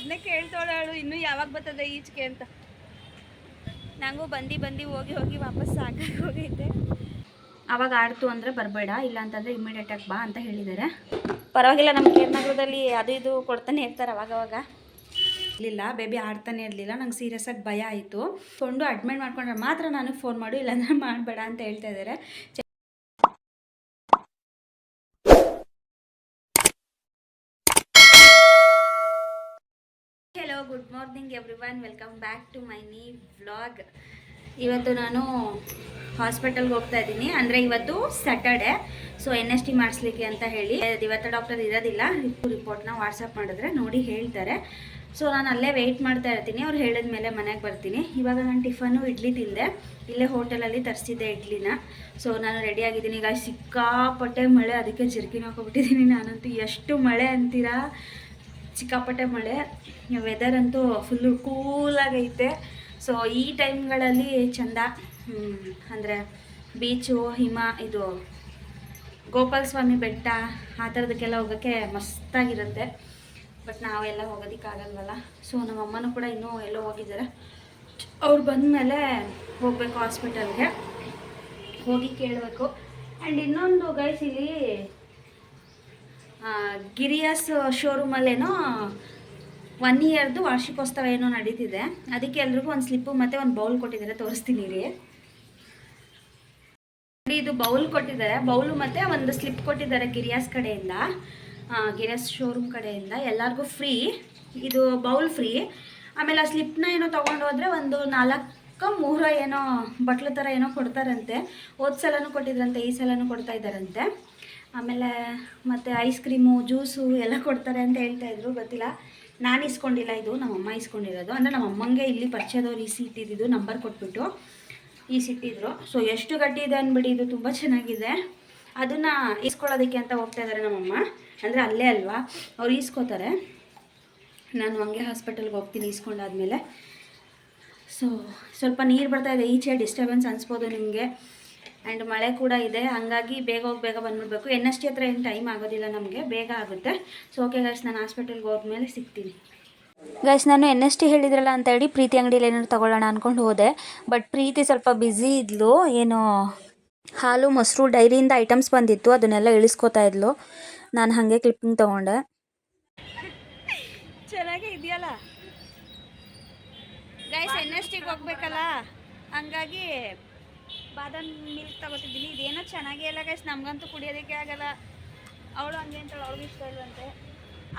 ಅದನ್ನೇ ಕೇಳ್ತಾಳು ಇನ್ನು ಯಾವಾಗ ಬರ್ತದೆ ಈಚೆಗೆ ಅಂತ? ನಂಗೂ ಬಂದು ಬಂದು ಹೋಗಿ ಹೋಗಿ ವಾಪಸ್ ಸಾಕಾಗಿ ಹೋಗೈತೆ. ಅವಾಗ ಆಡ್ತು ಅಂದರೆ ಬರಬೇಡ ಇಲ್ಲ ಅಂತಂದರೆ ಇಮಿಡಿಯೇಟಾಗಿ ಬಾ ಅಂತ ಹೇಳಿದ್ದಾರೆ ಪರವಾಗಿಲ್ಲ ನಮ್ಮ ಕೇರ್ನಗರದಲ್ಲಿ ಅದು ಇದು ಕೊಡ್ತಾನೆ ಇರ್ತಾರೆ ಅವಾಗವಾಗ ಇರಲಿಲ್ಲ ಬೇಬಿ ಆಡ್ತಾನೆ ಇರಲಿಲ್ಲ ನಂಗೆ ಸೀರಿಯಸ್ ಆಗಿ ಭಯ ಆಯಿತು. ತೊಂಡು ಅಡ್ಮಿಟ್ ಮಾಡ್ಕೊಂಡ್ರೆ ಮಾತ್ರ ನನಗೆ ಫೋನ್ ಮಾಡು ಇಲ್ಲಾಂದ್ರೆ ಮಾಡಬೇಡ ಅಂತ ಹೇಳ್ತಾ ಇದ್ದಾರೆ hello good morning everyone welcome back to my ನೀ ವ್ಲಾಗ್ ಇವತ್ತು ನಾನು ಹಾಸ್ಪಿಟಲ್ಗೆ ಹೋಗ್ತಾ ಇದ್ದೀನಿ. ಅಂದರೆ ಇವತ್ತು Saturday so N S T ಮಾಡಿಸ್ಲಿಕ್ಕೆ ಅಂತ ಹೇಳಿ. ಇವತ್ತು ಡಾಕ್ಟರ್ ಇರೋದಿಲ್ಲ. ರಿಪೋರ್ಟ್ನ ವಾಟ್ಸಪ್ ಮಾಡಿದ್ರೆ ನೋಡಿ ಹೇಳ್ತಾರೆ. ಸೊ ನಾನು ಅಲ್ಲೇ ವೆಯ್ಟ್ ಮಾಡ್ತಾ ಇರ್ತೀನಿ. ಅವ್ರು ಹೇಳಿದ ಮೇಲೆ ಮನೆಗೆ ಬರ್ತೀನಿ. ಇವಾಗ ನಾನು ಟಿಫನು ಇಡ್ಲಿ ತಿಂದೆ. ಇಲ್ಲೇ ಹೋಟೆಲಲ್ಲಿ ತರಿಸಿದ್ದೆ ಇಡ್ಲಿನ. ಸೊ ನಾನು ರೆಡಿ ಆಗಿದ್ದೀನಿ. ಈಗ ಸಿಕ್ಕಾಪಟ್ಟೆ ಮಳೆ. ಅದಕ್ಕೆ ಜರ್ಕಿನ ಹಾಕೋಬಿಟ್ಟಿದ್ದೀನಿ ನಾನಂತೂ ಎಷ್ಟು ಮಳೆ ಅಂತೀರಾ? ಸಿಕ್ಕಾಪಟ್ಟೆ ಮಳೆ ವೆದರ್ ಅಂತೂ ಫುಲ್ಲು ಕೂಲಾಗೈತೆ ಸೊ ಈ ಟೈಮ್ಗಳಲ್ಲಿ ಚಂದ. ಅಂದರೆ ಬೀಚು ಹಿಮ, ಇದು ಗೋಪಾಲ ಸ್ವಾಮಿ ಬೆಟ್ಟ, ಆ ಥರದಕ್ಕೆಲ್ಲ ಹೋಗೋಕ್ಕೆ ಮಸ್ತಾಗಿರುತ್ತೆ. ಬಟ್ ನಾವೆಲ್ಲ ಹೋಗೋದಕ್ಕಾಗಲ್ವಲ್ಲ ಸೊ ನಮ್ಮ ಅಮ್ಮನೂ ಕೂಡ ಇನ್ನೂ ಎಲ್ಲೋ ಹೋಗಿದ್ದಾರೆ. ಅವ್ರು ಬಂದಮೇಲೆ ಹೋಗಬೇಕು ಹಾಸ್ಪಿಟಲ್ಗೆ ಹೋಗಿ ಕೇಳಬೇಕು. ಆ್ಯಂಡ್ ಇನ್ನೊಂದು ಗೈಸ್ ಇಲ್ಲಿ ಗಿರಿಯಾಸ್ ಶೋರೂಮಲ್ಲೇನೋ ಒನ್ ಇಯರ್ದು ವಾರ್ಷಿಕೋತ್ಸವ ಏನೋ ನಡೀತಿದೆ. ಅದಕ್ಕೆ ಎಲ್ರಿಗೂ ಒಂದು ಸ್ಲಿಪ್ಪು ಮತ್ತು ಒಂದು ಬೌಲ್ ಕೊಟ್ಟಿದ್ದಾರೆ. ತೋರಿಸ್ತೀನಿ ರೀ ಇದು ಬೌಲ್ ಕೊಟ್ಟಿದ್ದಾರೆ. ಬೌಲು ಮತ್ತು ಒಂದು ಸ್ಲಿಪ್ ಕೊಟ್ಟಿದ್ದಾರೆ ಗಿರಿಯಾಸ್ ಕಡೆಯಿಂದ. ಗಿರಿಯಾಸ್ ಶೋರೂಮ್ ಕಡೆಯಿಂದ. ಎಲ್ಲರಿಗೂ ಫ್ರೀ ಇದು ಬೌಲ್ ಫ್ರೀ ಆಮೇಲೆ ಆ ಸ್ಲಿಪ್ನ ಏನೋ ತೊಗೊಂಡು ಹೋದರೆ ಒಂದು ನಾಲ್ಕು ಮೂರು ಏನೋ, ಬಟ್ಲು ಥರ ಏನೋ ಕೊಡ್ತಾರಂತೆ. ಹೋದ ಸಲನೂ ಕೊಟ್ಟಿದ್ರಂತೆ, ಈ ಸಲನೂ ಕೊಡ್ತಾ ಇದ್ದಾರಂತೆ. ಆಮೇಲೆ ಮತ್ತು ಐಸ್ ಕ್ರೀಮು ಜ್ಯೂಸು ಎಲ್ಲ ಕೊಡ್ತಾರೆ ಅಂತ ಹೇಳ್ತಾ ಇದ್ರು, ಗೊತ್ತಿಲ್ಲ. ನಾನು ಇಸ್ಕೊಂಡಿಲ್ಲ ಇದು, ನಮ್ಮಮ್ಮ ಇಸ್ಕೊಂಡಿರೋದು. ಅಂದರೆ ನಮ್ಮ ಅಮ್ಮಂಗೆ ಇಲ್ಲಿ ಪರಿಚಯದವ್ರು ಈ ಇಟ್ಟಿದ್ದು ನಂಬರ್ ಕೊಟ್ಬಿಟ್ಟು ಈ ಸಿಟ್ಟಿದ್ರು ಸೊ ಎಷ್ಟು ಗಟ್ಟಿ ಇದೆ ಅಂದ್ಬಿಡಿ ಇದು ತುಂಬ ಚೆನ್ನಾಗಿದೆ. ಅದನ್ನು ಈಸ್ಕೊಳ್ಳೋದಕ್ಕೆ ಅಂತ ಹೋಗ್ತಾ ಇದ್ದಾರೆ ನಮ್ಮಮ್ಮ. ಅಂದರೆ ಅಲ್ಲೇ ಅಲ್ವಾ, ಅವ್ರು ಈಸ್ಕೋತಾರೆ ನಾನು ಹಂಗೆ ಹಾಸ್ಪಿಟಲ್ಗೆ ಹೋಗ್ತೀನಿ ಈಸ್ಕೊಂಡಾದ್ಮೇಲೆ ಸೊ ಸ್ವಲ್ಪ ನೀರು ಬರ್ತಾ ಇದೆ, ಈಚೆ ಡಿಸ್ಟರ್ಬೆನ್ಸ್ ಅನಿಸ್ಬೋದು ನಿಮಗೆ. ಆ್ಯಂಡ್ ಮಳೆ ಕೂಡ ಇದೆ. ಹಾಗಾಗಿ ಬೇಗ ಹೋಗಿ ಬೇಗ ಬಂದ್ಬಿಡ್ಬೇಕು. ಎನ್ ಎಸ್ ಟಿ ಹತ್ರ ಏನು ಟೈಮ್ ಆಗೋದಿಲ್ಲ ನಮಗೆ. ಬೇಗ ಆಗುತ್ತೆ. ಸೊ ಓಕೆ ಗೈಸ್ ನಾನು ಹಾಸ್ಪಿಟಲ್ಗೆ ಹೋದ್ಮೇಲೆ ಸಿಗ್ತೀನಿ. ಗೈಸ್ ನಾನು ಎನ್ ಎಸ್ ಟಿ ಹೇಳಿದ್ರಲ್ಲ ಅಂತ ಹೇಳಿ ಪ್ರೀತಿ ಅಂಗಡಿಯಲ್ಲಿ ಏನಾದ್ರು ತೊಗೊಳ್ಳೋಣ ಅಂದ್ಕೊಂಡು ಹೋದೆ. ಬಟ್ ಪ್ರೀತಿ ಸ್ವಲ್ಪ ಬ್ಯುಸಿ ಇದ್ಲು. ಏನು ಹಾಲು ಮೊಸರು ಡೈರಿಯಿಂದ ಐಟಮ್ಸ್ ಬಂದಿತ್ತು. ಅದನ್ನೆಲ್ಲ ಇಳಿಸ್ಕೊತಾ ಇದ್ಲು. ನಾನು ಹಾಗೆ ಕ್ಲಿಪ್ಪಿಂಗ್ ತೊಗೊಂಡೆ. ಚೆನ್ನಾಗೇ ಇದೆಯಲ್ಲ? ಗೈಸ್ ಎನ್ ಎಸ್ ಟಿಗೆ ಹೋಗ್ಬೇಕಲ್ಲ? ಹಂಗಾಗಿ ಬಾದಾಮ್ ಮಿಲ್ಕ್ ತಗೋತಿದ್ದೀನಿ. ಇದೇನೋ ಚೆನ್ನಾಗೇ ಇಲ್ಲ ಗೈಸ್ ನಮಗಂತೂ ಕುಡಿಯೋದಕ್ಕೆ ಆಗಲ್ಲ. ಅವಳು ಹಂಗೆ ಅಂತೇಳಿ, ಅವ್ಳಿಗೆ ಇಷ್ಟ ಇಲ್ವಂತೆ.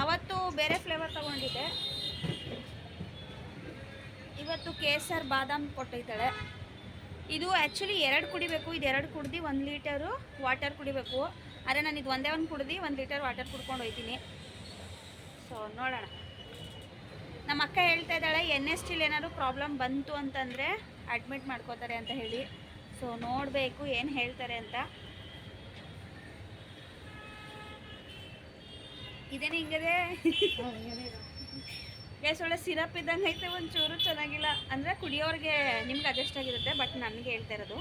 ಅವತ್ತು ಬೇರೆ ಫ್ಲೇವರ್ ತಗೊಂಡಿದ್ದೆ. ಇವತ್ತು ಕೇಸರ್ ಬಾದಾಮ್ ಕೊಟ್ಟೈತಾಳೆ. ಇದು ಆ್ಯಕ್ಚುಲಿ ಎರಡು ಕುಡಿಬೇಕು. ಇದು ಎರಡು ಕುಡ್ದು ಒಂದು ಲೀಟರು ವಾಟರ್ ಕುಡಿಬೇಕು. ಆದರೆ ನಾನು ಇದು ಒಂದೇ ಒಂದು ಕುಡ್ದು ಒಂದು ಲೀಟರ್ ವಾಟರ್ ಕುಡ್ಕೊಂಡು ಹೋಗ್ತೀನಿ ಸೊ ನೋಡೋಣ. ನಮ್ಮ ಅಕ್ಕ ಹೇಳ್ತಾ ಇದ್ದಾಳೆ ಎನ್ ಎಸ್ ಟಿಲಿ ಏನಾದ್ರು ಪ್ರಾಬ್ಲಮ್ ಬಂತು ಅಂತಂದರೆ ಅಡ್ಮಿಟ್ ಮಾಡ್ಕೋತಾರೆ ಅಂತ ಹೇಳಿ. ಸೊ ನೋಡಬೇಕು ಏನು ಹೇಳ್ತಾರೆ ಅಂತ. ಇದೇನು ಹಿಂಗದೆ ಗ್ಯಾಸ್ ಒಳ್ಳೆ ಸಿರಪ್ ಇದ್ದಂಗೆ ಐತೆ ಒಂಚೂರು ಚೆನ್ನಾಗಿಲ್ಲ. ಅಂದರೆ ಕುಡಿಯೋರಿಗೆ ನಿಮ್ಗೆ ಅಡ್ಜಸ್ಟ್ ಆಗಿರುತ್ತೆ ಬಟ್ ನನಗೆ ಹೇಳ್ತಾ ಇರೋದು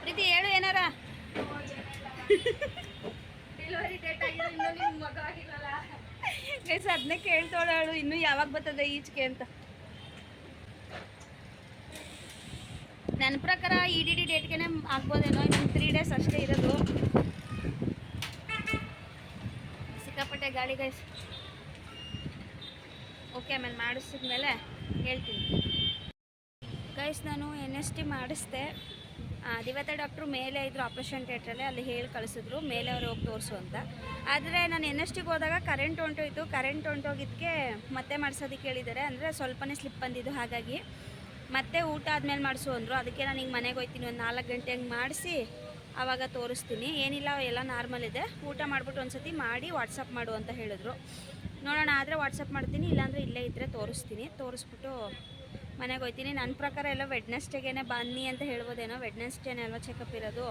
ಪ್ರೀತಿ ಹೇಳು ಏನಾರ ಡೆಲಿವರಿ ಡೇಟ್ ಆಗಿದೆ ಇನ್ನೂ ನಿಮ್ಮ ಮಗ ಆಗಿರಲ್ಲ ಗೈಸ್ ಅದನ್ನೇ ಕೇಳ್ತೋಳು ಇನ್ನು ಯಾವಾಗ ಬರ್ತದೆ ಈಚೆಗೆ ಅಂತ. ನನ್ನ ಪ್ರಕಾರ ಇ ಡಿ ಡಿ ಡೇಟ್ಗೆ ಆಗ್ಬೋದೇನೋ ಇನ್ನು ತ್ರೀ ಡೇಸ್ ಅಷ್ಟೇ ಇರೋದು. ಸಿಕ್ಕಾಪಟ್ಟೆ ಗಾಳಿ, ಗೈಸ್. ಓಕೆ ಆಮೇಲೆ ಮಾಡಿಸಿದ್ಮೇಲೆ ಹೇಳ್ತೀನಿ. ಗೈಸ್, ನಾನು ಎನ್ ಎಸ್ ಟಿ ಮಾಡಿಸ್ದೆ. ದಿವತ್ತ ಡಾಕ್ಟ್ರು ಮೇಲೆ ಇದ್ರು ಆಪ್ರೇಷನ್ ಥಿಯೇಟ್ರಲ್ಲಿ ಅಲ್ಲಿ ಹೇಳಿ ಕಳಿಸಿದ್ರು, ಮೇಲೆ ಅವ್ರು ಹೋಗಿ ತೋರಿಸು ಅಂತ. ಆದರೆ ನಾನು ಎನ್ ಎಸ್ ಟಿಗೆ ಹೋದಾಗ ಕರೆಂಟ್ ಹೊಂಟೋಯ್ತು ಕರೆಂಟ್ ಹೊಂಟೋಗಿದ್ದಕ್ಕೆ ಮತ್ತೆ ಮಾಡಿಸೋದಕ್ಕೆ ಹೇಳಿದ್ದಾರೆ ಅಂದರೆ ಸ್ವಲ್ಪನೇ ಸ್ಲಿಪ್ ಬಂದಿದ್ದು ಹಾಗಾಗಿ. ಮತ್ತೆ ಊಟ ಆದಮೇಲೆ ಮಾಡಿಸು ಅಂದರು. ಅದಕ್ಕೆ ನಾನು ಹಿಂಗೆ ಮನೆಗೆ ಹೋಗ್ತೀನಿ ಒಂದು ನಾಲ್ಕು ಗಂಟೆ ಹಂಗೆ ಮಾಡಿಸಿ ಆವಾಗ ತೋರಿಸ್ತೀನಿ. ಏನಿಲ್ಲ, ಎಲ್ಲ ನಾರ್ಮಲ್ ಇದೆ. ಊಟ ಮಾಡಿಬಿಟ್ಟು ಒಂದ್ಸತಿ ಮಾಡಿ ವಾಟ್ಸಪ್ ಮಾಡು ಅಂತ ಹೇಳಿದ್ರು. ನೋಡೋಣ, ಆದರೆ ವಾಟ್ಸಪ್ ಮಾಡ್ತೀನಿ, ಇಲ್ಲಾಂದರೆ ಇಲ್ಲೇ ಇದ್ದರೆ ತೋರಿಸ್ತೀನಿ. ತೋರಿಸ್ಬಿಟ್ಟು ಮನೆಗೆ ಹೋಗ್ತೀನಿ. ನನ್ನ ಪ್ರಕಾರ ಎಲ್ಲ ವೆಡ್ನೆಸ್ಡೇಗೇನೆ ಬನ್ನಿ ಅಂತ ಹೇಳ್ಬೋದೇನೋ? ವೆಡ್ನೆಸ್ಡೇನೇ ಅಲ್ವಾ ಚೆಕಪ್ ಇರೋದು?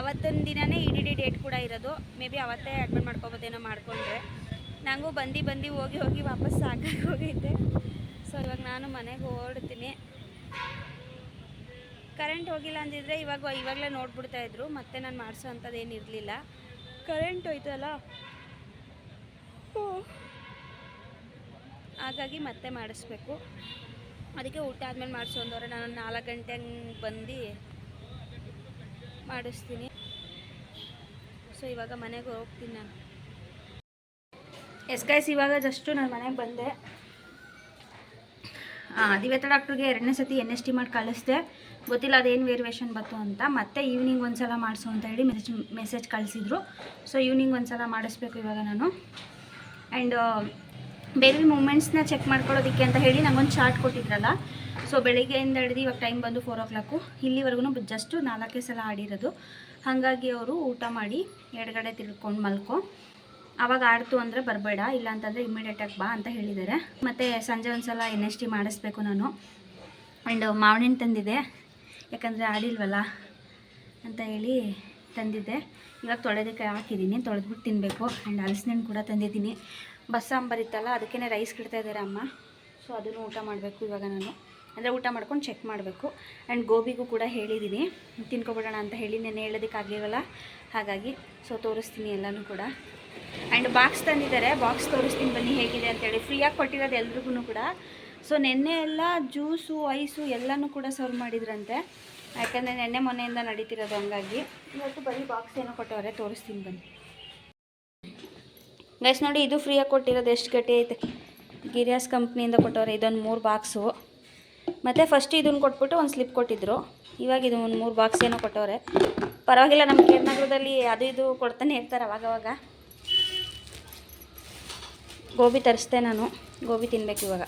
ಅವತ್ತೊಂದು ದಿನವೇ ಇಡಿ ಡಿ ಡಿ ಡೇಟ್ ಕೂಡ ಇರೋದು. ಮೇ ಬಿ ಅವತ್ತೇ ಅಡ್ಮಿಟ್ ಮಾಡ್ಕೊಬೋದೇನೋ ಮಾಡಿಕೊಂಡ್ರೆ. ನನಗೂ ಬಂದು ಬಂದು ಹೋಗಿ ಹೋಗಿ ವಾಪಸ್ ಸಾಕಾಗಿ ಹೋಗೈತೆ. ಸೊ ಇವಾಗ ನಾನು ಮನೆಗೆ ಓಡ್ತೀನಿ ಕರೆಂಟ್ ಹೋಗಿಲ್ಲ ಅಂದಿದ್ರೆ ಇವಾಗ ಇವಾಗಲೇ ನೋಡ್ಬಿಡ್ತಾ ಇದ್ರು. ಮತ್ತೆ ನಾನು ಮಾಡಿಸೋ ಅಂಥದ್ದು ಏನು ಇರಲಿಲ್ಲ. ಕರೆಂಟ್ ಹೋಯ್ತಲ್ಲ. ಹಾಗಾಗಿ ಮತ್ತೆ ಮಾಡಿಸ್ಬೇಕು. ಅದಕ್ಕೆ ಊಟ ಆದಮೇಲೆ ಮಾಡಿಸು ನಾನು ನಾಲ್ಕು ಗಂಟೆ ಬಂದು ಮಾಡಿಸ್ತೀನಿ. ಸೊ ಇವಾಗ ಮನೆಗೆ ಹೋಗ್ತೀನಿ ನಾನು. ಎಸ್ ಗೈಸ್ ಇವಾಗ ಜಸ್ಟು ನಾನು ಮನೆಗೆ ಬಂದೆ. ದಿವೇತ ಡಾಕ್ಟ್ರಿಗೆ ಎರಡನೇ ಸತಿ ಎನ್ ಎಸ್ ಟಿ ಮಾಡಿ ಕಳಿಸ್ದೆ. ಗೊತ್ತಿಲ್ಲ ಅದೇನು ವೇರಿಯೇಷನ್ ಬಂತು ಅಂತ. ಮತ್ತೆ ಈವ್ನಿಂಗ್ ಒಂದು ಸಲ ಮಾಡಿಸು ಅಂತ ಹೇಳಿ ಮೆಸೇಜ್ ಮೆಸೇಜ್ ಕಳಿಸಿದ್ರು. ಸೊ ಈವ್ನಿಂಗ್ ಒಂದು ಸಲ ಮಾಡಿಸ್ಬೇಕು ಇವಾಗ ನಾನು. ಆ್ಯಂಡ್ ಬೇಬಿ ಮೂಮೆಂಟ್ಸ್ನ ಚೆಕ್ ಮಾಡ್ಕೊಳ್ಳೋದಕ್ಕೆ ಅಂತ ಹೇಳಿ ನಂಗೊಂದು ಚಾರ್ಟ್ ಕೊಟ್ಟಿದ್ರಲ್ಲ. ಸೊ ಬೆಳಿಗ್ಗೆಯಿಂದ ಹಿಡಿದು ಇವಾಗ ಟೈಮ್ ಬಂದು ಫೋರ್ ಓ ಕ್ಲಾಕು ಇಲ್ಲಿವರೆಗೂ ಜಸ್ಟು ನಾಲ್ಕೇ ಸಲ ಆಡಿರೋದು. ಹಾಗಾಗಿ ಅವರು ಊಟ ಮಾಡಿ ಎಡಗಡೆ ತಿಳ್ಕೊಂಡು ಮಲ್ಕೊ. ಅವಾಗ ಆಡ್ತು ಅಂದರೆ ಬರಬೇಡ, ಇಲ್ಲ ಅಂತಂದರೆ ಇಮ್ಮಿಡಿಯೇಟಾಗಿ ಬಾ ಅಂತ ಹೇಳಿದ್ದಾರೆ ಮತ್ತು ಸಂಜೆ ಒಂದು ಸಲ ಎನ್ ಎಸ್ ಮಾಡಿಸ್ಬೇಕು ನಾನು. ಆ್ಯಂಡ್ ಮಾವಿನ ತಂದಿದೆ. ಯಾಕಂದರೆ ಆಡಿಲ್ವಲ್ಲ ಅಂತ ಹೇಳಿ ತಂದಿದ್ದೆ. ಇವಾಗ ತೊಳೆದಕ್ಕೆ ಹಾಕಿದ್ದೀನಿ ತೊಳೆದ್ಬಿಟ್ಟು ತಿನ್ನಬೇಕು ಆ್ಯಂಡ್ ಹಲಸಿನ ಕೂಡ ತಂದಿದ್ದೀನಿ. ಬಸ್ ಇತ್ತಲ್ಲ ಅದಕ್ಕೇ ರೈಸ್ ಕಿಡ್ತಾ ಇದ್ದಾರೆ ಅಮ್ಮ. ಸೊ ಅದನ್ನು ಊಟ ಮಾಡಬೇಕು ಇವಾಗ ನಾನು. ಅಂದರೆ ಊಟ ಮಾಡ್ಕೊಂಡು ಚೆಕ್ ಮಾಡಬೇಕು. ಆ್ಯಂಡ್ ಗೋಬಿಗೂ ಕೂಡ ಹೇಳಿದ್ದೀನಿ ತಿನ್ಕೊಬಿಡೋಣ ಅಂತ ಹೇಳಿ ನೆನ್ನೆ ಹೇಳೋದಕ್ಕಾಗಲಿವಲ್ಲ ಹಾಗಾಗಿ ಸೊ ತೋರಿಸ್ತೀನಿ ಎಲ್ಲನೂ ಕೂಡ. ಆ್ಯಂಡ್ ಬಾಕ್ಸ್ ತಂದಿದ್ದಾರೆ. ಬಾಕ್ಸ್ ತೋರಿಸ್ತೀನಿ ಬನ್ನಿ ಹೇಗಿದೆ ಅಂತೇಳಿ ಫ್ರೀಯಾಗಿ ಕೊಟ್ಟಿರೋದು ಎಲ್ರಿಗೂ ಕೂಡ. ಸೊ ನೆನ್ನೆ ಎಲ್ಲ ಜ್ಯೂಸು ಐಸು ಎಲ್ಲನೂ ಕೂಡ ಸರ್ವ್ ಮಾಡಿದ್ರಂತೆ. ಯಾಕಂದರೆ ನೆನ್ನೆ ಮೊನ್ನೆಯಿಂದ ನಡೀತಿರೋದು ಹಂಗಾಗಿ. ಇವತ್ತು ಬರೀ ಬಾಕ್ಸ್ ಏನೋ ಕೊಟ್ಟವ್ರೆ. ತೋರಿಸ್ತೀನಿ ಬನ್ನಿ. ಗೈಸ್ ನೋಡಿ, ಇದು ಫ್ರೀಯಾಗಿ ಕೊಟ್ಟಿರೋದು ಎಷ್ಟು ಗಟ್ಟಿ ಐತೆ. ಗಿರಿಯಾಸ್ ಕಂಪ್ನಿಯಿಂದ ಕೊಟ್ಟವ್ರೆ, ಇದೊಂದು ಮೂರು ಬಾಕ್ಸು ಮತ್ತು ಫಸ್ಟ್ ಇದನ್ನು ಕೊಟ್ಬಿಟ್ಟು ಒಂದು ಸ್ಲಿಪ್ ಕೊಟ್ಟಿದ್ರು. ಇವಾಗ ಇದು ಒಂದು ಮೂರು ಬಾಕ್ಸ್ ಏನೋ ಕೊಟ್ಟವ್ರೆ. ಪರವಾಗಿಲ್ಲ ನಮ್ಮ ಕೇರ್ನಗರದಲ್ಲಿ ಅದು ಇದು ಕೊಡ್ತಾನೆ ಇರ್ತಾರೆ ಅವಾಗವಾಗ ಗೋಬಿ ತರಿಸ್ದೆ ನಾನು. ಗೋಬಿ ತಿನ್ಬೇಕು ಇವಾಗ.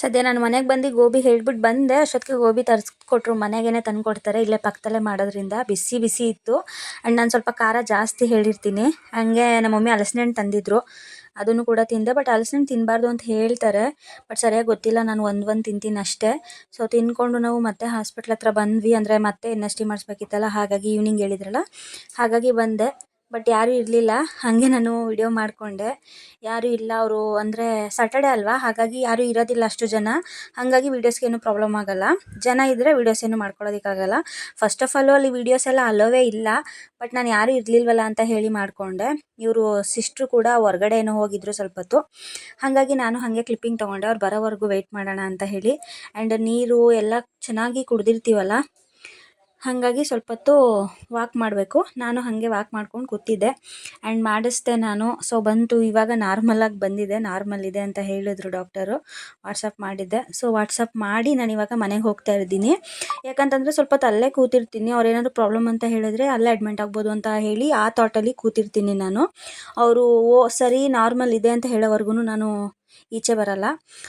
ಸದ್ಯ ನಾನು ಮನೆಗೆ ಬಂದು ಗೋಬಿ ಹೇಳ್ಬಿಟ್ಟು ಬಂದೆ, ಅಷ್ಟೊತ್ತಿಗೆ ಗೋಬಿ ತರಿಸ್ಕೊಟ್ರು. ಮನೆಗೇನೆ ತಂದು ಕೊಡ್ತಾರೆ ಇಲ್ಲೇ ಪಕ್ಕದಲ್ಲೇ ಮಾಡೋದ್ರಿಂದ. ಬಿಸಿ ಬಿಸಿ ಇತ್ತು. ಆ್ಯಂಡ್ ನಾನು ಸ್ವಲ್ಪ ಖಾರ ಜಾಸ್ತಿ ಹೇಳಿರ್ತೀನಿ. ಹಾಗೆ ನಮ್ಮ ಮಮ್ಮಿ ಹಲಸಿನ ಹಣ್ಣು ತಂದಿದ್ರು. ಅದನ್ನು ಕೂಡ ತಿಂದೆ. ಬಟ್ ಹಲಸಿನ ಹಣ್ಣು ತಿನ್ನಬಾರ್ದು ಅಂತ ಹೇಳ್ತಾರೆ. ಬಟ್ ಸರಿಯಾಗಿ ಗೊತ್ತಿಲ್ಲ, ನಾನು ಒಂದು ಒಂದು ತಿಂತೀನಿ ಅಷ್ಟೇ. ಸೊ ತಿಂದ್ಕೊಂಡು ನಾವು ಮತ್ತೆ ಹಾಸ್ಪಿಟ್ಲ್ ಹತ್ರ ಬಂದ್ವಿ. ಅಂದರೆ ಮತ್ತೆ ಎನ್ ಎಸ್ ಟಿ ಮಾಡಿಸ್ಬೇಕಿತ್ತಲ್ಲ, ಹಾಗಾಗಿ ಈವ್ನಿಂಗ್ ಹೇಳಿದ್ರಲ್ಲ. ಹಾಗಾಗಿ ಬಂದೆ. ಬಟ್ ಯಾರೂ ಇರಲಿಲ್ಲ. ಹಾಗೆ ನಾನು ವಿಡಿಯೋ ಮಾಡಿಕೊಂಡೆ. ಯಾರೂ ಇಲ್ಲ. ಅವರು ಅಂದರೆ ಸ್ಯಾಟರ್ಡೆ ಅಲ್ವಾ? ಹಾಗಾಗಿ ಯಾರೂ ಇರೋದಿಲ್ಲ ಅಷ್ಟು ಜನ. ಹಾಗಾಗಿ ವೀಡಿಯೋಸ್ಗೇನು ಪ್ರಾಬ್ಲಮ್ ಆಗಲ್ಲ. ಜನ ಇದ್ದರೆ ವೀಡಿಯೋಸ್ ಏನು ಮಾಡ್ಕೊಳ್ಳೋದಕ್ಕಾಗಲ್ಲ. ಫಸ್ಟ್ ಆಫ್ ಆಲ್ ಅಲ್ಲಿ ವೀಡಿಯೋಸ್ ಎಲ್ಲ ಅಲೋವೇ ಇಲ್ಲ. ಬಟ್ ನಾನು ಯಾರೂ ಇರಲಿಲ್ವಲ್ಲ ಅಂತ ಹೇಳಿ ಮಾಡಿಕೊಂಡೆ. ಇವರು ಸಿಸ್ಟ್ರು ಕೂಡ ಹೊರ್ಗಡೆ ಏನೋ ಹೋಗಿದ್ರು ಸ್ವಲ್ಪ ಹೊತ್ತು ಹಾಗಾಗಿ ನಾನು ಹಾಗೆ ಕ್ಲಿಪ್ಪಿಂಗ್ ತೊಗೊಂಡೆ. ಅವ್ರು ಬರೋವರೆಗೂ ವೆಯ್ಟ್ ಮಾಡೋಣ ಅಂತ ಹೇಳಿ. ಆ್ಯಂಡ್ ನೀರು ಎಲ್ಲ ಚೆನ್ನಾಗಿ ಕುಡ್ದಿರ್ತೀವಲ್ಲ? ಹಾಗಾಗಿ ಸ್ವಲ್ಪ ಹೊತ್ತು ವಾಕ್ ಮಾಡಬೇಕು. ನಾನು ಹಾಗೆ ವಾಕ್ ಮಾಡ್ಕೊಂಡು ಕೂತಿದ್ದೆ. ಆ್ಯಂಡ್ ಮಾಡಿಸ್ದೆ ನಾನು. ಸೊ ಬಂತು. ಇವಾಗ ನಾರ್ಮಲಾಗಿ ಬಂದಿದೆ. ನಾರ್ಮಲ್ ಇದೆ ಅಂತ ಹೇಳಿದ್ರು ಡಾಕ್ಟರು ವಾಟ್ಸಪ್ ಮಾಡಿದ್ದೆ. ಸೊ ವಾಟ್ಸಪ್ ಮಾಡಿ ನಾನು ಇವಾಗ ಮನೆಗೆ ಹೋಗ್ತಾ ಇದ್ದೀನಿ. ಯಾಕಂತಂದರೆ ಸ್ವಲ್ಪ ಹೊತ್ತು ಅಲ್ಲೇ ಕೂತಿರ್ತೀನಿ. ಅವ್ರು ಏನಾದರೂ ಪ್ರಾಬ್ಲಮ್ ಅಂತ ಹೇಳಿದ್ರೆ ಅಲ್ಲೇ ಅಡ್ಮಿಟ್ ಆಗ್ಬೋದು ಅಂತ ಹೇಳಿ ಆ ಥಾಟಲ್ಲಿ ಕೂತಿರ್ತೀನಿ ನಾನು. ಅವರು, ಓ, ಸರಿ ನಾರ್ಮಲ್ ಇದೆ ಅಂತ ಹೇಳೋವರೆಗೂ ನಾನು ಈಚೆ ಬರಲ್ಲ.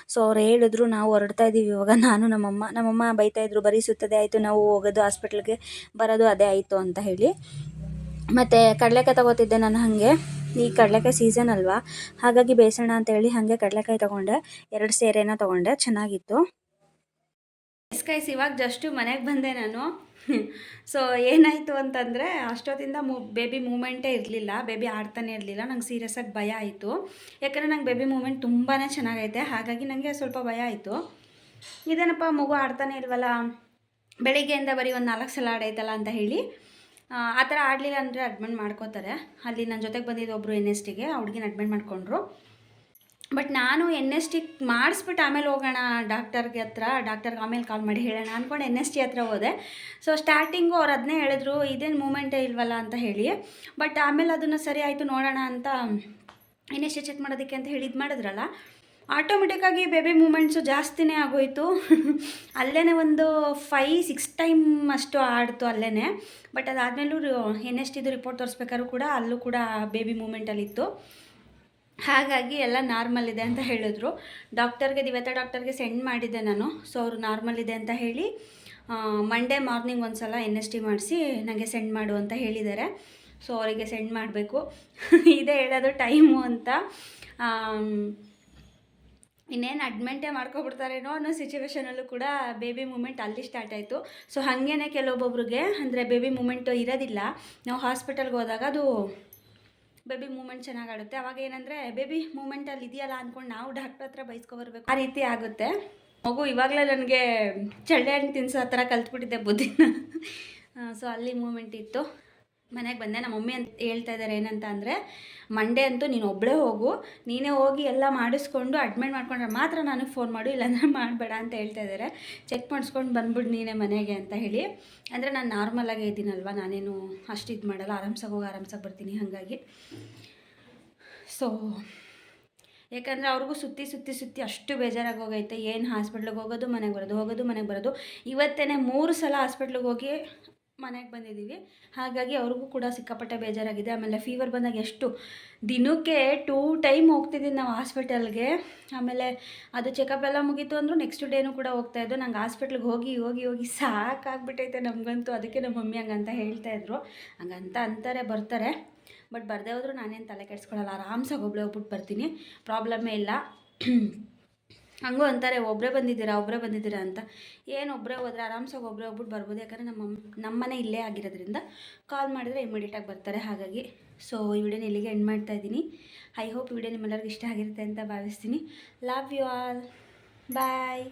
ಸೊ ಅವ್ರು ಹೇಳಿದ್ರು, ನಾವು ಹೊರಡ್ತಾ ಇದ್ದೀವಿ ಇವಾಗ. ನಾನು ನಮ್ಮಮ್ಮ ನಮ್ಮಮ್ಮ ಬೈತಾ ಇದ್ರು, ಬರೀ ಸುತ್ತದೆ ಆಯಿತು, ನಾವು ಹೋಗೋದು, ಹಾಸ್ಪಿಟ್ಲಿಗೆ ಬರೋದು ಅದೇ ಆಯಿತು ಅಂತ ಹೇಳಿ. ಮತ್ತು ಕಡಲೆಕಾಯಿ ತಗೋತಿದ್ದೆ ನಾನು ಹಾಗೆ. ಈ ಕಡಲೆಕಾಯಿ ಸೀಸನ್ ಅಲ್ವಾ? ಹಾಗಾಗಿ ಬೇಸೋಣ ಅಂತ ಹೇಳಿ ಹಾಗೆ ಕಡಲೆಕಾಯಿ ತೊಗೊಂಡೆ. ಎರಡು ಸೇರೆನ ತೊಗೊಂಡೆ. ಚೆನ್ನಾಗಿತ್ತು. ಎಸ್ಕೈಸ್ ಇವಾಗ ಜಸ್ಟು ಮನೆಗೆ ಬಂದೆ ನಾನು. ಸೊ ಏನಾಯಿತು ಅಂತಂದರೆ ಅಷ್ಟೊತ್ತಿಂದ ಮೂ ಬೇಬಿ ಮೂಮೆಂಟೇ ಇರಲಿಲ್ಲ ಬೇಬಿ ಆಡ್ತಾನೆ ಇರಲಿಲ್ಲ ನಂಗೆ ಸೀರಿಯಸ್ಸಾಗಿ ಭಯ ಆಯಿತು. ಯಾಕಂದರೆ ನಂಗೆ ಬೇಬಿ ಮೂಮೆಂಟ್ ತುಂಬಾ ಚೆನ್ನಾಗೈತೆ ಹಾಗಾಗಿ ನನಗೆ ಸ್ವಲ್ಪ ಭಯ ಆಯಿತು. ಇದೇನಪ್ಪ ಮಗು ಆಡ್ತಾನೆ ಇಲ್ವಲ್ಲ ಬೆಳಿಗ್ಗೆಯಿಂದ ಬರೀ ಒಂದು ನಾಲ್ಕು ಸಲ ಆಡೈತಲ್ಲ ಅಂತ ಹೇಳಿ ಆ, ಆ ಥರ ಆಡಲಿಲ್ಲ ಅಂದರೆ ಅಡ್ಮಿಟ್ ಮಾಡ್ಕೋತಾರೆ. ಅಲ್ಲಿ ನನ್ನ ಜೊತೆಗೆ ಬಂದಿದ್ದು ಒಬ್ಬರು ಎನ್ ಎಸ್ ಟಿಗೆ ಆ ಹುಡುಗಿನ ಅಡ್ಮಿಟ್ ಮಾಡಿಕೊಂಡ್ರು. ಬಟ್ ನಾನು ಎನ್ ಎಸ್ ಟಿ ಮಾಡಿಸ್ಬಿಟ್ಟು ಆಮೇಲೆ ಹೋಗೋಣ ಡಾಕ್ಟರ್ಗೆ ಹತ್ರ, ಡಾಕ್ಟರ್ಗೆ ಆಮೇಲೆ ಕಾಲ್ ಮಾಡಿ ಹೇಳೋಣ ಅಂದ್ಕೊಂಡು ಎನ್ ಎಸ್ ಟಿ ಹತ್ರ ಹೋದೆ. ಸೊ ಸ್ಟಾರ್ಟಿಂಗು ಅವ್ರು ಅದನ್ನೇ ಹೇಳಿದ್ರು, ಇದೇನು ಮೂಮೆಂಟೇ ಇಲ್ವಲ್ಲ ಅಂತ ಹೇಳಿ. ಬಟ್ ಆಮೇಲೆ ಅದನ್ನು ಸರಿ ಆಯಿತು, ನೋಡೋಣ ಅಂತ ಎನ್ ಎಸ್ ಟಿ ಚೆಕ್ ಮಾಡೋದಕ್ಕೆ ಅಂತ ಹೇಳಿ ಇದು ಮಾಡಿದ್ರಲ್ಲ ಆಟೋಮೆಟಿಕ್ಕಾಗಿ ಬೇಬಿ ಮೂಮೆಂಟ್ಸು ಜಾಸ್ತಿನೇ ಆಗೋಯಿತು. ಅಲ್ಲೇ ಒಂದು ಫೈ ಸಿಕ್ಸ್ ಟೈಮ್ ಅಷ್ಟು ಆಡ್ತು ಅಲ್ಲೇ ಬಟ್ ಅದಾದಮೇಲೂ ಎನ್ ಎಸ್ ಟಿದು ರಿಪೋರ್ಟ್ ತೋರಿಸ್ಬೇಕಾದ್ರೂ ಕೂಡ ಅಲ್ಲೂ ಕೂಡ ಬೇಬಿ ಮೂಮೆಂಟಲ್ಲಿತ್ತು ಹಾಗಾಗಿ ಎಲ್ಲ ನಾರ್ಮಲ್ ಇದೆ ಅಂತ ಹೇಳಿದ್ರು. ಡಾಕ್ಟರ್ಗೆ ದಿವತ ಡಾಕ್ಟರ್ಗೆ ಸೆಂಡ್ ಮಾಡಿದ್ದೆ ನಾನು. ಸೊ ಅವರು ನಾರ್ಮಲ್ ಇದೆ ಅಂತ ಹೇಳಿ ಮಂಡೇ ಮಾರ್ನಿಂಗ್ ಒಂದು ಸಲ ಎನ್ ಎಸ್ ಟಿ ಮಾಡಿಸಿ ನನಗೆ ಸೆಂಡ್ ಮಾಡು ಅಂತ ಹೇಳಿದ್ದಾರೆ. ಸೊ ಅವರಿಗೆ ಸೆಂಡ್ ಮಾಡಬೇಕು. ಇದೇ ಹೇಳೋದು ಟೈಮು ಅಂತ. ಇನ್ನೇನು ಅಡ್ಮೆಂಟೇ ಮಾಡ್ಕೊಬಿಡ್ತಾರೇನೋ ಅನ್ನೋ ಸಿಚುವೇಶನಲ್ಲೂ ಕೂಡ ಬೇಬಿ ಮೂಮೆಂಟ್ ಅಲ್ಲಿ ಸ್ಟಾರ್ಟ್ ಆಯಿತು. ಸೊ ಹಾಗೇನೆ ಕೆಲವೊಬ್ಬೊಬ್ರಿಗೆ, ಅಂದರೆ ಬೇಬಿ ಮೂಮೆಂಟು ಇರೋದಿಲ್ಲ. ನಾವು ಹಾಸ್ಪಿಟಲ್ಗೆ ಹೋದಾಗ ಅದು ಬೇಬಿ ಮೂಮೆಂಟ್ ಚೆನ್ನಾಗಿ ಆಡುತ್ತೆ ಅವಾಗ ಏನಂದರೆ ಬೇಬಿ ಮೂಮೆಂಟಲ್ಲಿ ಇದೆಯಲ್ಲ ಅನ್ಕೊಂಡು ನಾವು ಡಾಕ್ಟರ್ ಹತ್ರ ಬೈಸ್ಕೊಬರ್ಬೇಕು. ಆ ರೀತಿ ಆಗುತ್ತೆ. ಮಗು ಇವಾಗಲೇ ನನಗೆ ಚಳ್ಳೆ ಹಣ್ಣು ತಿನ್ಸೋ ಆ ಥರ ಕಲ್ತ್ಬಿಟ್ಟಿದ್ದೆ ಬುದ್ಧಿನ. ಸೊ ಅಲ್ಲಿ ಮೂಮೆಂಟ್ ಇತ್ತು. ಮನೆಗೆ ಬಂದೆ. ನಮ್ಮ ಮಮ್ಮಿ ಅಂತ ಹೇಳ್ತಾ ಇದ್ದಾರೆ ಏನಂತ ಅಂದರೆ, ಮಂಡೇ ಅಂತೂ ನೀನು ಒಬ್ಬಳೇ ಹೋಗು. ನೀನೇ ಹೋಗಿ ಎಲ್ಲ ಮಾಡಿಸ್ಕೊಂಡು ಅಡ್ಮಿಟ್ ಮಾಡ್ಕೊಂಡ್ರೆ ಮಾತ್ರ ನನಗೆ ಫೋನ್ ಮಾಡು, ಇಲ್ಲಾಂದ್ರೆ ಮಾಡಬೇಡ ಅಂತ ಹೇಳ್ತಾ ಇದ್ದಾರೆ ಚೆಕ್ ಮಾಡಿಸ್ಕೊಂಡು ಬಂದ್ಬಿಡು ನೀನೇ ಮನೆಗೆ ಅಂತ ಹೇಳಿ. ಅಂದರೆ ನಾನು ನಾರ್ಮಲಾಗೇ ಇದ್ದೀನಲ್ವ? ನಾನೇನು ಅಷ್ಟು ಇದು ಮಾಡಲ್ಲ. ಆರಾಮ್ಸಾಗಿ ಹೋಗಿ ಆರಾಮ್ಸಾಗಿ ಬರ್ತೀನಿ ಹಾಗಾಗಿ. ಸೊ ಯಾಕಂದರೆ ಅವ್ರಿಗೂ ಸುತ್ತಿ ಸುತ್ತಿ ಸುತ್ತಿ ಅಷ್ಟು ಬೇಜಾರಾಗಿ ಹೋಗೈತೆ. ಏನು ಹಾಸ್ಪಿಟ್ಲಿಗೆ ಹೋಗೋದು, ಮನೆಗೆ ಬರೋದು, ಹೋಗೋದು, ಮನೆಗೆ ಬರೋದು. ಇವತ್ತೇ ಮೂರು ಸಲ ಹಾಸ್ಪಿಟ್ಲಿಗೆ ಹೋಗಿ ಮನೆಗೆ ಬಂದಿದ್ದೀವಿ. ಹಾಗಾಗಿ ಅವ್ರಿಗೂ ಕೂಡ ಸಿಕ್ಕಾಪಟ್ಟೆ ಬೇಜಾರಾಗಿದೆ. ಆಮೇಲೆ ಫೀವರ್ ಬಂದಾಗ ಎಷ್ಟು ದಿನಕ್ಕೆ ಟೂ ಟೈಮ್ ಹೋಗ್ತಿದ್ದೀನಿ ನಾವು ಹಾಸ್ಪಿಟಲ್ಗೆ ಆಮೇಲೆ ಅದು ಚೆಕಪ್ ಎಲ್ಲ ಮುಗೀತು ಅಂದರೂ ನೆಕ್ಸ್ಟ್ ಡೇನೂ ಕೂಡ ಹೋಗ್ತಾ ಇದ್ದು ನಂಗೆ ಹಾಸ್ಪಿಟ್ಲಿಗೆ ಹೋಗಿ ಹೋಗಿ ಹೋಗಿ ಸಾಕಾಗ್ಬಿಟ್ಟೈತೆ ನಮಗಂತೂ. ಅದಕ್ಕೆ ನಮ್ಮ ಮಮ್ಮಿ ಹಂಗಂತ ಹೇಳ್ತಾ ಇದ್ರು. ಹಂಗಂತ ಅಂತಾರೆ, ಬರ್ತಾರೆ. ಬಟ್ ಬರದೇ ಹೋದ್ರು ನಾನೇನು ತಲೆ ಕೆಡಿಸ್ಕೊಳ್ಳಲ್ಲ ಆರಾಮ್ಸಾಗಿ ಒಬ್ಬಳೆ ಹೋಗ್ಬಿಟ್ಟು ಬರ್ತೀನಿ. ಪ್ರಾಬ್ಲಮ್ಮೇ ಇಲ್ಲ. ಹಂಗೂ ಅಂತಾರೆ ಒಬ್ಬರೇ ಬಂದಿದ್ದೀರಾ ಒಬ್ಬರೇ ಬಂದಿದ್ದೀರಾ ಅಂತ. ಏನು ಒಬ್ಬರೇ ಹೋದ್ರೆ ಆರಾಮ್ಸಾಗಿ ಒಬ್ಬರೇ ಹೋಗ್ಬಿಟ್ಟು ಬರ್ಬೋದು, ಯಾಕಂದರೆ ನಮ್ಮ ನಮ್ಮನೆ ಇಲ್ಲೇ ಆಗಿರೋದ್ರಿಂದ ಕಾಲ್ ಮಾಡಿದರೆ ಇಮಿಡಿಯೇಟಾಗಿ ಬರ್ತಾರೆ ಹಾಗಾಗಿ. ಸೊ ಈ ವಿಡಿಯೋನ ಇಲ್ಲಿಗೆ ಎಂಡ್ ಮಾಡ್ತಾ ಇದ್ದೀನಿ. ಐ ಹೋಪ್ ವಿಡಿಯೋ ನಿಮ್ಮೆಲ್ಲರಿಗೂ ಇಷ್ಟ ಆಗಿರುತ್ತೆ ಅಂತ ಭಾವಿಸ್ತೀನಿ. Love you all bye